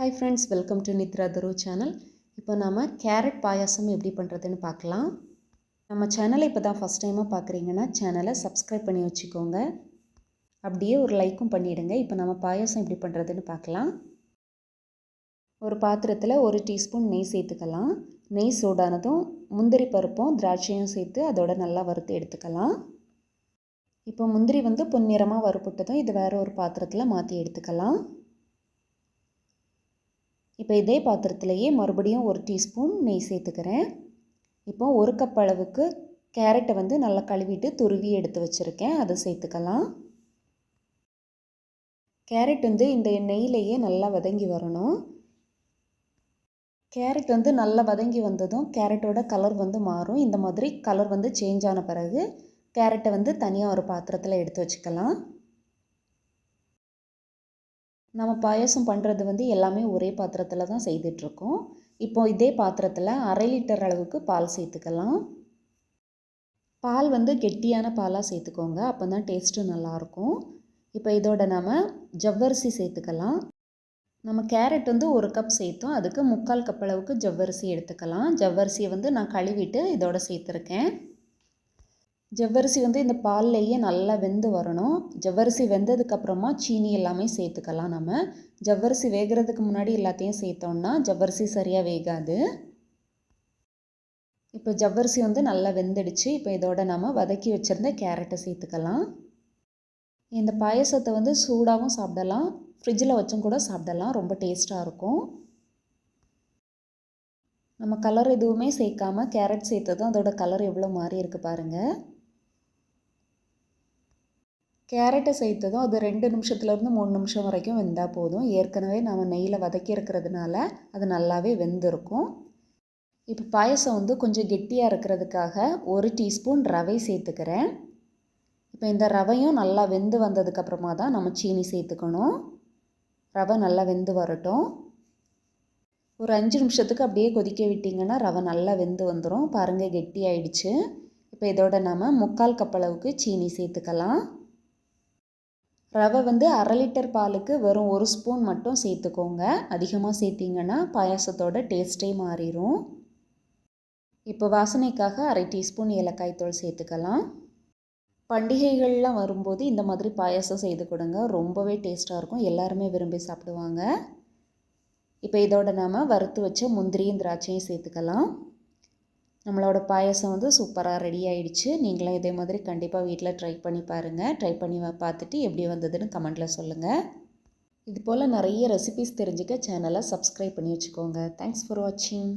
Hi friends welcome to Nithra துரு channel இப்போ நாம் கேரட் பாயாசம் எப்படி பண்ணுறதுன்னு பார்க்கலாம். நம்ம சேனலை இப்போ தான் ஃபஸ்ட் டைமாக பார்க்குறீங்கன்னா சேனலை சப்ஸ்கிரைப் பண்ணி வச்சுக்கோங்க. அப்படியே ஒரு லைக்கும் பண்ணிவிடுங்க இப்போ நம்ம பாயாசம் எப்படி பண்ணுறதுன்னு பார்க்கலாம். ஒரு பாத்திரத்தில் ஒரு டீஸ்பூன் நெய் சேர்த்துக்கலாம். நெய் சூடானதும் முந்திரி பருப்பும் திராட்சையும் சேர்த்து அதோட நல்லா வறுத்து எடுத்துக்கலாம். இப்போ முந்திரி வந்து பொன்னிறமாக வறுப்புட்டதும் இது வேறு ஒரு பாத்திரத்தில் மாற்றி எடுத்துக்கலாம். இப்போ இதே பாத்திரத்துலேயே மறுபடியும் ஒரு டீஸ்பூன் நெய் சேர்த்துக்கிறேன். இப்போ ஒரு கப் அளவுக்கு கேரட்டை வந்து நல்லா கழுவிட்டு துருவி எடுத்து வச்சுருக்கேன். அதை சேர்த்துக்கலாம். கேரட் வந்து இந்த நெய்லேயே நல்லா வதங்கி வரணும். கேரட் வந்து நல்லா வதங்கி வந்ததும் கேரட்டோட கலர் வந்து மாறும். இந்த மாதிரி கலர் வந்து சேஞ்ச் ஆன பிறகு கேரட்டை வந்து தனியாக ஒரு பாத்திரத்தில் எடுத்து வச்சுக்கலாம். நம்ம பாயசம் பண்ணுறது வந்து எல்லாமே ஒரே பாத்திரத்தில் தான் செய்துட்ருக்கோம். இப்போ இதே பாத்திரத்தில் அரை லிட்டர் அளவுக்கு பால் சேர்த்துக்கலாம். பால் வந்து கெட்டியான பாலாக சேர்த்துக்கோங்க அப்போ தான் டேஸ்ட்டு நல்லாயிருக்கும். இப்போ இதோட நம்ம ஜவ்வரிசி சேர்த்துக்கலாம். நம்ம கேரட் வந்து ஒரு கப் சேர்த்தோம் அதுக்கு முக்கால் கப் அளவுக்கு ஜவ்வரிசி எடுத்துக்கலாம். ஜவ்வரிசியை வந்து நான் கழுவிட்டு இதோட சேர்த்துருக்கேன். ஜவ்வரிசி வந்து இந்த பால்லையே நல்லா வெந்து வரணும். ஜவ்வரிசி வெந்ததுக்கப்புறமா சீனி எல்லாமே சேர்த்துக்கலாம் நம்ம. ஜவ்வரிசி வேகிறதுக்கு முன்னாடி எல்லாத்தையும் சேர்த்தோன்னா ஜவ்வரிசி சரியாக வேகாது. இப்போ ஜவ்வரிசி வந்து நல்லா வெந்துடுச்சு. இப்போ இதோட நம்ம வதக்கி வச்சுருந்த கேரட்டை சேர்த்துக்கலாம். இந்த பாயசத்தை வந்து சூடாகவும் சாப்பிடலாம். ஃப்ரிட்ஜில் வச்சும் கூட சாப்பிடலாம். ரொம்ப டேஸ்ட்டாக இருக்கும். நம்ம கலர் எதுவுமே சேர்க்காமல் கேரட் சேர்த்ததும் அதோட கலர் எவ்வளோ மாறி இருக்குது பாருங்கள் கேரட்டை சேர்த்ததும் அது ரெண்டு நிமிஷத்துலேருந்து மூணு நிமிஷம் வரைக்கும் வெந்தால் போதும். ஏற்கனவே நம்ம நெய்யில் வதக்கி இருக்கிறதுனால அது நல்லாவே வெந்திருக்கும். இப்போ பாயசம் வந்து கொஞ்சம் கெட்டியாக இருக்கிறதுக்காக ஒரு டீஸ்பூன் ரவை சேர்த்துக்கிறேன். இப்போ இந்த ரவையும் நல்லா வெந்து வந்ததுக்கப்புறமா தான் நம்ம சீனி சேர்த்துக்கணும். ரவை நல்லா வெந்து வரட்டும். ஒரு அஞ்சு நிமிஷத்துக்கு அப்படியே கொதிக்க விட்டிங்கன்னா ரவை நல்லா வெந்து வந்துடும் பாருங்கள் கெட்டி ஆயிடுச்சு இப்போ இதோட நம்ம முக்கால் கப் அளவுக்கு சீனி சேர்த்துக்கலாம். ரவை வந்து அரை லிட்டர் பாலுக்கு வெறும் ஒரு ஸ்பூன் மட்டும் சேர்த்துக்கோங்க. அதிகமாக சேர்த்திங்கன்னா பாயாசத்தோட டேஸ்ட்டே மாறிடும் இப்போ வாசனைக்காக அரை டீஸ்பூன் ஏலக்காய் தூள் சேர்த்துக்கலாம். பண்டிகைகள்லாம் வரும்போது இந்த மாதிரி பாயாசம் செய்து கொடுங்க. ரொம்பவே டேஸ்ட்டாக இருக்கும். எல்லாருமே விரும்பி சாப்பிடுவாங்க. இப்போ இதோட நாம் வறுத்து வச்ச முந்திரியும் திராட்சையும் சேர்த்துக்கலாம். நம்மளோட பாயசம் வந்து சூப்பராக ரெடி ஆகிடுச்சு நீங்களும் இதே மாதிரி கண்டிப்பாக வீட்டில் ட்ரை பண்ணி பாருங்கள் ட்ரை பண்ணி பார்த்துட்டு எப்படி வந்ததுன்னு கமெண்ட்டில் சொல்லுங்கள் இது போல் நிறைய ரெசிபிஸ் தெரிஞ்சுக்க சேனலை சப்ஸ்கிரைப் பண்ணி வச்சுக்கோங்க. தேங்க்ஸ் ஃபார் வாட்சிங்